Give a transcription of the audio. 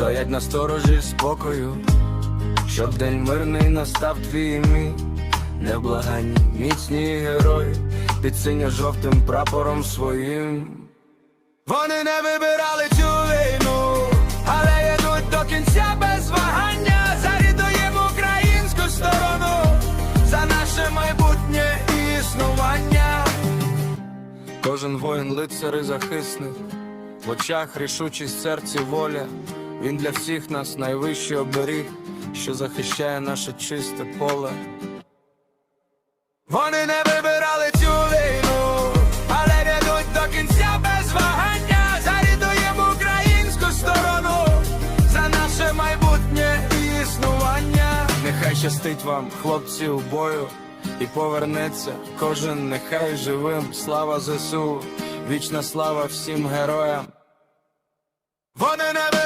стоять на сторожі спокою, щоб день мирний настав твій мій. Неблаганні, міцні герої, під синьо-жовтим прапором своїм. Вони не вибирали цю війну, але йдуть до кінця без вагання. за Зарідуємо українську сторону за наше майбутнє існування. Кожен воїн лицар і захисник, в очах рішучість серці воля. Він для всіх нас найвищий оберіг, що захищає наше чисте поле. Вони не вибирали цю війну, але йдуть до кінця без вагання. Зарідуємо українську сторону за наше майбутнє існування. Нехай щастить вам, хлопці, у бою, і повернеться кожен нехай живим. Слава ЗСУ, вічна слава всім героям. Вони не